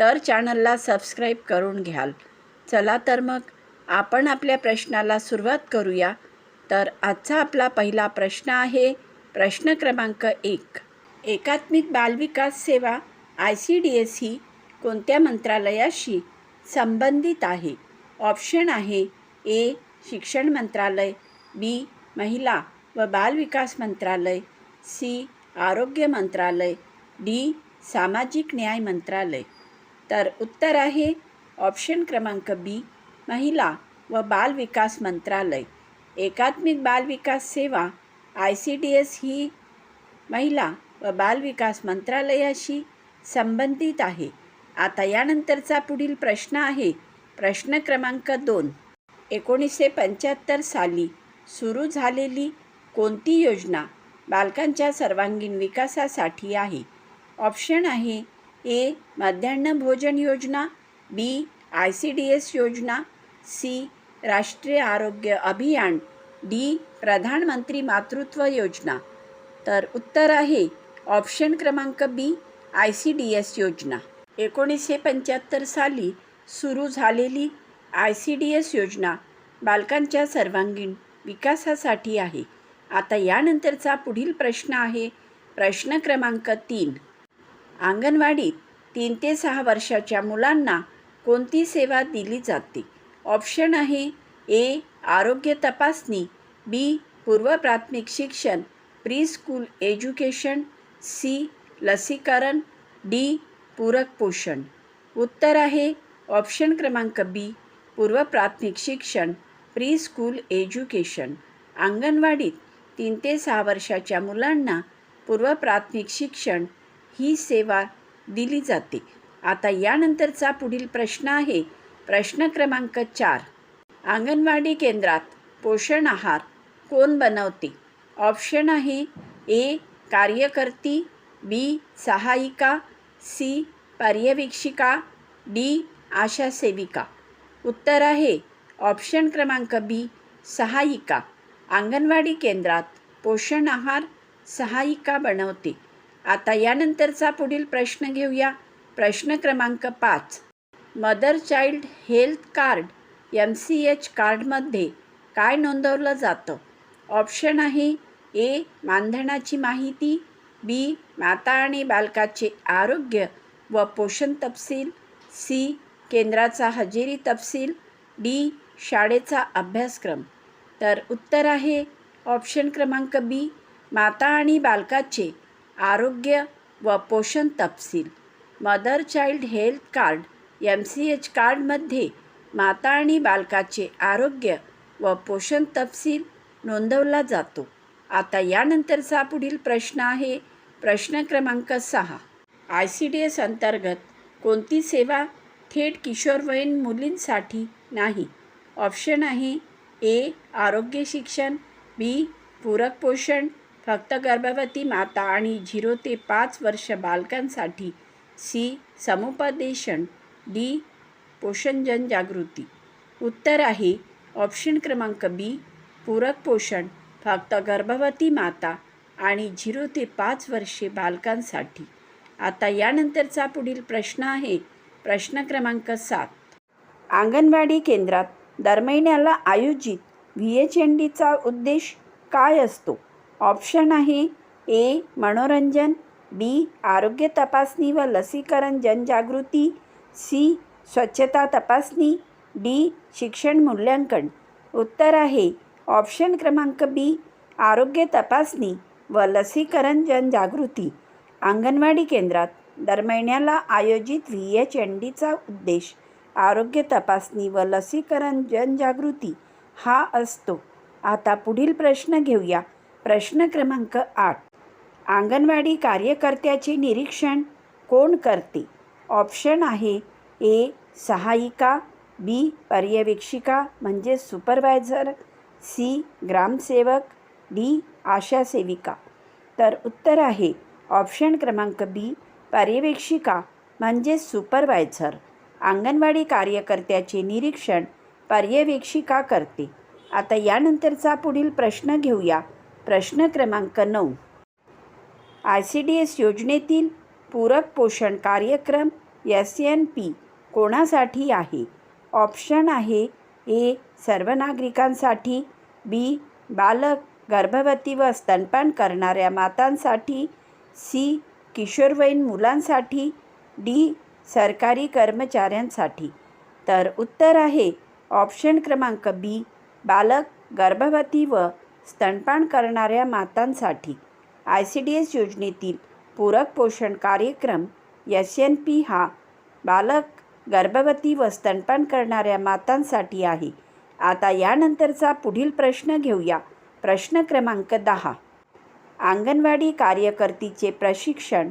तर चॅनलला सबस्क्राईब करून घ्याल. चला तर मग आपण आपल्या प्रश्नाला सुरुवात करूया. तर आजचा आपला पहिला प्रश्न आहे प्रश्न क्रमांक एक. एकात्मिक बालविकास सेवा आय सी डी एस ही कोणत्या मंत्रालयाशी संबंधित आहे? ऑप्शन आहे ए शिक्षण मंत्रालय बी महिला व बालविकास मंत्रालय सी आरोग्य मंत्रालय डी सामाजिक न्याय मंत्रालय. तर उत्तर आहे ऑप्शन क्रमांक बी महिला व बाल विकास मंत्रालय. एकात्मिक बाल विकास सेवा आय सी डी एस ही महिला व बाल विकास मंत्रालयाशी संबंधित आहे. आता यानंतरचा पुढील प्रश्न आहे. प्रश्न क्रमांक दोन. एकोणीसशे पंच्याहत्तर साली सुरू झालेली कोणती योजना बालकांच्या सर्वांगीण विकासासाठी आहे? ऑप्शन आहे ए मध्यान्ह भोजन योजना B I C D S योजना सी राष्ट्रीय आरोग्य अभियान डी प्रधानमंत्री मातृत्व योजना. तर उत्तर आहे ऑप्शन क्रमांक B I C D S योजना. एकोणीसशे पंच्याहत्तर साली सुरू झालेली आय सी डी एस योजना बालकांच्या सर्वांगीण विकासासाठी आहे. आता यानंतरचा पुढील प्रश्न आहे प्रश्न क्रमांक तीन. अंगणवाडीत तीन ते सहा वर्षाच्या मुलांना कोणती सेवा दिली जाते? ऑप्शन आहे ए आरोग्य तपासणी बी पूर्व प्राथमिक शिक्षण प्री स्कूल एज्युकेशन सी लसीकरण डी पूरक पोषण उत्तर आहे ऑप्शन क्रमांक बी पूर्व प्राथमिक शिक्षण प्री स्कूल एज्युकेशन. अंगणवाडीत तीन ते सहा वर्षाच्या मुलांना पूर्व प्राथमिक शिक्षण ही सेवा दिली जाते. आता यानंतरचा पुढील प्रश्न आहे. प्रश्न क्रमांक चार. अंगणवाडी केंद्रात पोषण आहार कोण बनवते? ऑप्शन आहे ए. कार्यकर्ती बी. सहायिका सी. पर्यवेक्षिका डी. आशा सेविका उत्तर आहे. ऑप्शन क्रमांक बी. सहायिका. अंगणवाडी केंद्रात पोषण आहार सहायिका बनवते. आता यानंतरचा पुढील प्रश्न घेऊया. प्रश्न क्रमांक पाच. Mother child health card M C H कार्डमध्ये काय नोंदवलं जातं? ऑप्शन आहे ए मानधनाची माहिती बी माता आणि बालकाचे आरोग्य व पोषण तपशील सी केंद्राचा हजेरी तपशील डी शाळेचा अभ्यासक्रम. तर उत्तर आहे ऑप्शन क्रमांक बी माता आणि बालकाचे आरोग्य व पोषण तपशील. Mother child health card M C H कार्डमध्ये माता आणि बालकाचे आरोग्य व पोषण तपशील नोंदवला जातो. आता यानंतरचा पुढील प्रश्न आहे. प्रश्न क्रमांक सहा. आय सी डी एस अंतर्गत कोणती सेवा थेट किशोरवयीन मुलींसाठी नाही? ऑप्शन आहे ए आरोग्य शिक्षण बी पूरक पोषण फक्त गर्भवती माता आणि झिरो ते पाच वर्ष बालकांसाठी सी. समुपदेशन. डी. पोषण जनजागृती उत्तर आहे ऑप्शन क्रमांक बी पूरक पोषण. फक्त गर्भवती माता आणि झिरो ते पाच वर्षे बालकांसाठी. आता यानंतरचा पुढील प्रश्न आहे. प्रश्न क्रमांक सात. अंगणवाडी केंद्रात दर महिन्याला आयोजित व्ही एच एन डीचा उद्देश काय असतो? ऑप्शन आहे ए मनोरंजन बी आरोग्य तपासणी व लसीकरण जनजागृती सी स्वच्छता तपासणी डी शिक्षण मूल्यांकन. उत्तर आहे ऑप्शन क्रमांक बी आरोग्य तपासणी व लसीकरण जनजागृती. अंगणवाडी केंद्रात दर महिन्याला आयोजित व्ही एच एन डीचा उद्देश आरोग्य तपासणी व लसीकरण जनजागृती हा असतो. आता पुढील प्रश्न घेऊया. प्रश्न क्रमांक आठ. अंगणवाडी कार्यकर्त्याचे निरीक्षण कोण करते? ऑप्शन आहे ए सहायिका बी पर्यवेक्षिका म्हणजे सुपरवायझर सी ग्रामसेवक डी आशा सेविका तर उत्तर आहे ऑप्शन क्रमांक बी पर्यवेक्षिका म्हणजे सुपरवायझर. अंगणवाडी कार्यकर्त्याचे निरीक्षण पर्यवेक्षिका करते. आता यानंतरचा पुढील प्रश्न घेऊया. प्रश्न क्रमांक नऊ. आय सी डी एस योजनेतील पूरक पोषण कार्यक्रम एस एन पी कोणासाठी आहे? ऑप्शन आहे ए सर्व नागरिकांसाठी बी बालक गर्भवती व स्तनपान करणाऱ्या मातांसाठी सी किशोरवयीन मुलांसाठी डी सरकारी कर्मचाऱ्यांसाठी. तर उत्तर आहे ऑप्शन क्रमांक बी बालक गर्भवती व स्तनपान करणाऱ्या मातांसाठी आय सी डी एस योजनेतील पूरक पोषण कार्यक्रम एस एन पी हा बालक गर्भवती व स्तनपान करणाऱ्या मातांसाठी आहे. आता यानंतरचा पुढील प्रश्न घेऊया. प्रश्न क्रमांक दहा. अंगणवाडी कार्यकर्तीचे प्रशिक्षण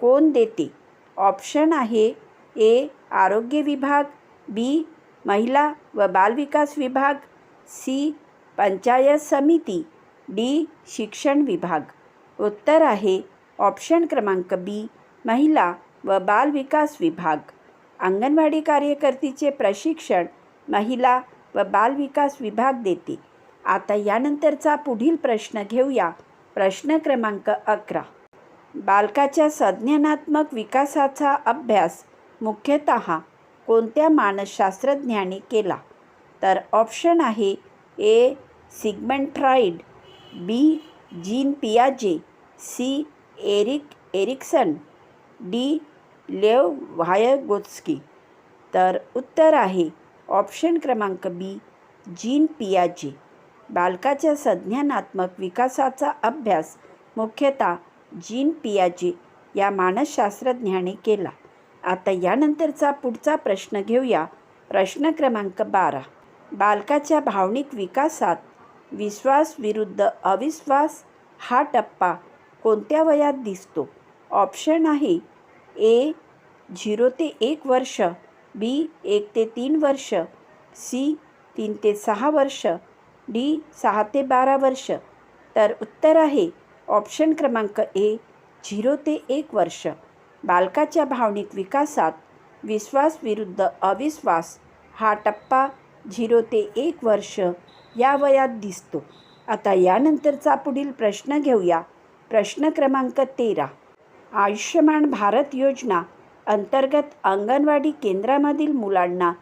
कोण देते? ऑप्शन आहे ए आरोग्य विभाग बी महिला व बालविकास विभाग सी पंचायत समिती डी शिक्षण विभाग. उत्तर आहे ऑप्शन क्रमांक बी महिला व बालविकास विभाग. अंगणवाडी कार्यकर्तीचे प्रशिक्षण महिला व बालविकास विभाग देते. आता यानंतरचा पुढील प्रश्न घेऊया. प्रश्न क्रमांक अकरा. बालकाच्या संज्ञानात्मक विकासाचा अभ्यास मुख्यतः कोणत्या मानसशास्त्रज्ञाने केला? तर ऑप्शन आहे A Sigmund Freud B Jean पियाजे C Erik Erikson D Lev Vygotsky तर उत्तर आहे ऑप्शन क्रमांक बी जीन पियाजे. बालकाच्या संज्ञानात्मक विकासाचा अभ्यास मुख्यतः जीन पियाजे या मानसशास्त्रज्ञाने केला. आता यानंतरचा पुढचा प्रश्न घेऊया. प्रश्न क्रमांक बारा. बालकाच्या भावनिक विकासात विश्वास विरुद्ध अविश्वास हा टप्पा कोणत्या वयात दिसतो? ऑप्शन आहे ए झिरो ते एक वर्ष बी एक ते तीन वर्ष सी तीन ते सहा वर्ष डी सहा ते बारा वर्ष. तर उत्तर आहे ऑप्शन क्रमांक ए झिरो ते एक वर्ष. बालकाच्या भावनिक विकासात विश्वास विरुद्ध अविश्वास हा टप्पा झिरो ते एक वर्ष या वयात दिसतो. आता यानंतरचा पुढील प्रश्न घेऊया. प्रश्न क्रमांक तेरा. आयुष्यमान भारत योजना अंतर्गत अंगणवाडी केंद्रामधील मुलांना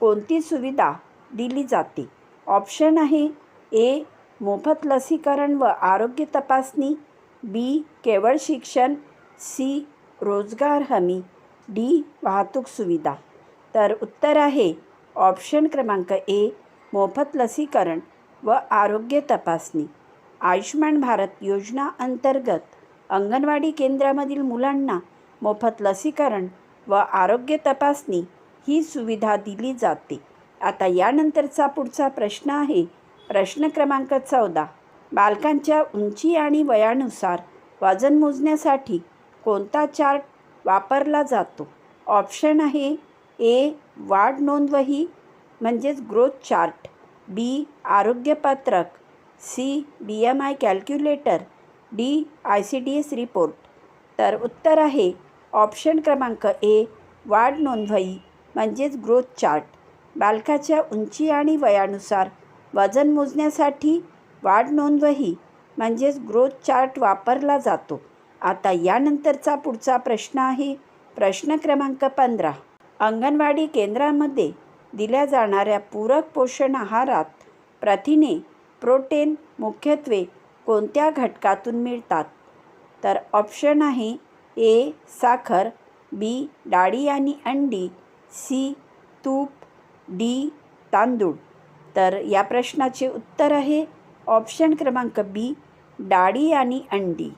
कोणती सुविधा दिली जाते? ऑप्शन आहे ए मोफत लसीकरण व आरोग्य तपासणी बी केवळ शिक्षण सी रोजगार हमी डी वाहतूक सुविधा. तर उत्तर आहे ऑप्शन क्रमांक ए मोफत लसीकरण व आरोग्य तपासणी. आयुष्मान भारत योजना अंतर्गत अंगणवाडी केंद्रामधील मुलांना मोफत लसीकरण व आरोग्य तपासणी ही सुविधा दिली जाते. आता यानंतरचा पुढचा प्रश्न आहे. प्रश्न क्रमांक चौदा. बालकांच्या उंची आणि वयानुसार वजन मोजण्यासाठी कोणता चार्ट वापरला जातो? ऑप्शन आहे ए वाढ नोंदवही म्हणजेच growth chart B आरोग्यपत्रक C B M I calculator D I C D S report तर उत्तर आहे ऑप्शन क्रमांक ए वाढ नोंदवही म्हणजेच ग्रोथ चार्ट बालकाच्या उंची आणि वयानुसार वजन मोजण्यासाठी वाढ नोंदवही म्हणजेच ग्रोथ चार्ट वापरला जातो. आता यानंतरचा पुढचा प्रश्न आहे प्रश्न क्रमांक पंधरा. अंगणवाडी केंद्रामध्ये दिल्या जाणाऱ्या पूरक पोषण आहारात प्रथिने प्रोटीन मुख्यत्वे कोणत्या घटकातून मिळतात? तर ऑप्शन आहे ए साखर बी डाळी आणि अंडी सी तूप डी तांदूळ. तर या प्रश्नाचे उत्तर आहे ऑप्शन क्रमांक बी डाळी आणि अंडी.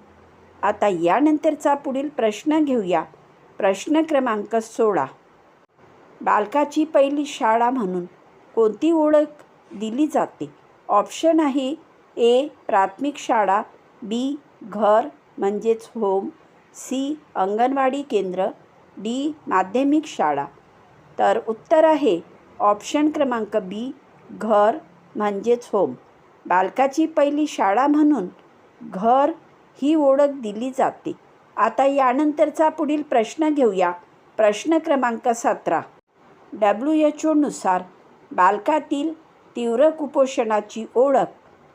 आता यानंतरचा पुढील प्रश्न घेऊया. प्रश्न क्रमांक सोळा. बालकाची पहिली शाळा म्हणून कोणती ओळख दिली जाते? ऑप्शन आहे ए प्राथमिक शाळा बी घर म्हणजेच होम सी अंगणवाडी केंद्र डी माध्यमिक शाळा. तर उत्तर आहे ऑप्शन क्रमांक बी घर म्हणजेच होम. बालकाची पहिली शाळा म्हणून घर ही ओळख दिली जाते. आता यानंतरचा पुढील प्रश्न घेऊया. प्रश्न क्रमांक सतरा. डब्ल्यू एच ओनुसार बालकातील तीव्र कुपोषणाची ओळख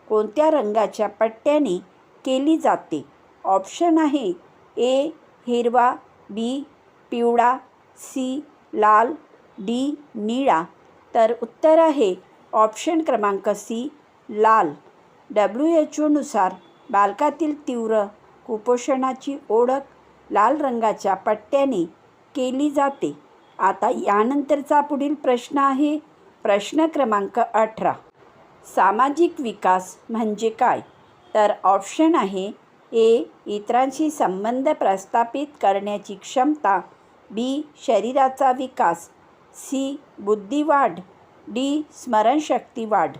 कोणत्या रंगाच्या पट्ट्याने केली जाते? ऑप्शन आहे ए हिरवा बी पिवळा सी लाल डी निळा. तर उत्तर आहे ऑप्शन क्रमांक सी लाल. डब्ल्यू एच ओनुसार बालकातील तीव्र कुपोषणाची ओळख लाल रंगाच्या पट्ट्याने केली जाते. आता यानंतरचा पुढील प्रश्न आहे. प्रश्न क्रमांक अठरा. सामाजिक विकास म्हणजे काय? तर ऑप्शन आहे ए. इतरांशी संबंध प्रस्थापित करण्याची क्षमता बी. शरीराचा विकास सी. बुद्धिवाढ डी. स्मरणशक्ती वाढ.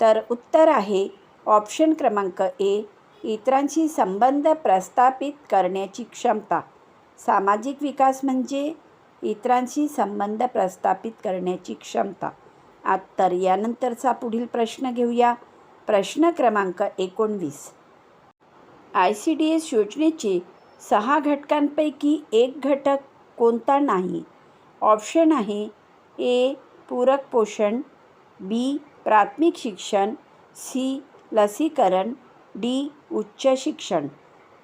तर उत्तर आहे ऑप्शन क्रमांक ए. इतरांशी संबंध प्रस्थापित करण्याची क्षमता. सामाजिक विकास म्हणजे? इतरांशी संबंध प्रस्थापित करण्याची क्षमता. आत तर यानंतरचा पुढील प्रश्न घेऊया. प्रश्न क्रमांक एकोणवीस. आय सी डी एस योजनेची सहा घटकांपैकी एक घटक कोणता नाही? ऑप्शन आहे ए पूरक पोषण बी प्राथमिक शिक्षण सी लसीकरण डी उच्च शिक्षण.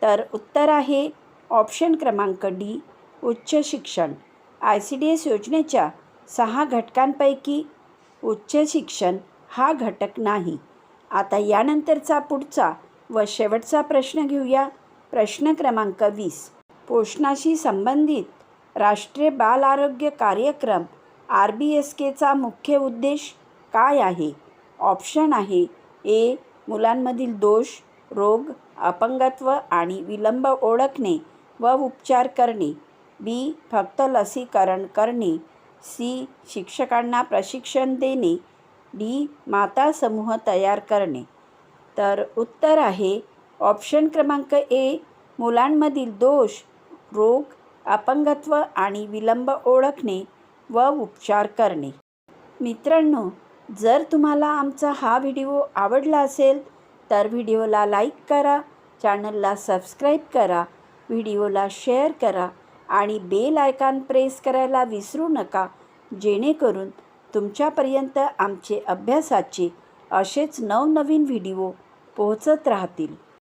तर उत्तर आहे ऑप्शन क्रमांक डी उच्च शिक्षण. आय सी डी एस योजनेच्या सहा घटकांपैकी उच्च शिक्षण हा घटक नाही. आता यानंतरचा पुढचा व शेवटचा प्रश्न घेऊया. प्रश्न क्रमांक वीस. पोषणाशी संबंधित राष्ट्रीय बाल आरोग्य कार्यक्रम आर बी एस केचा मुख्य उद्देश काय आहे? ऑप्शन आहे ए मुलांमधील दोष रोग अपंगत्व आणि विलंब ओळखणे व उपचार करणे. बी फक्त लसीकरण करणे सी शिक्षकांना प्रशिक्षण देणे डी माता समूह तयार करणे. तर उत्तर आहे ऑप्शन क्रमांक ए मुलांमधील दोष रोग अपंगत्व आणि विलंब ओळखणे व उपचार करणे. मित्रांनो जर तुम्हाला आमचा हा व्हिडिओ आवडला असेल तर व्हिडिओला लाईक करा चॅनलला सबस्क्राईब करा व्हिडिओला शेअर करा आणि बेल आयकॉन प्रेस करायला विसरू नका. जेणेकरून तुमच्यापर्यंत आमचे अभ्यासाचे असेच नवनवीन व्हिडिओ पोहोचत राहतील.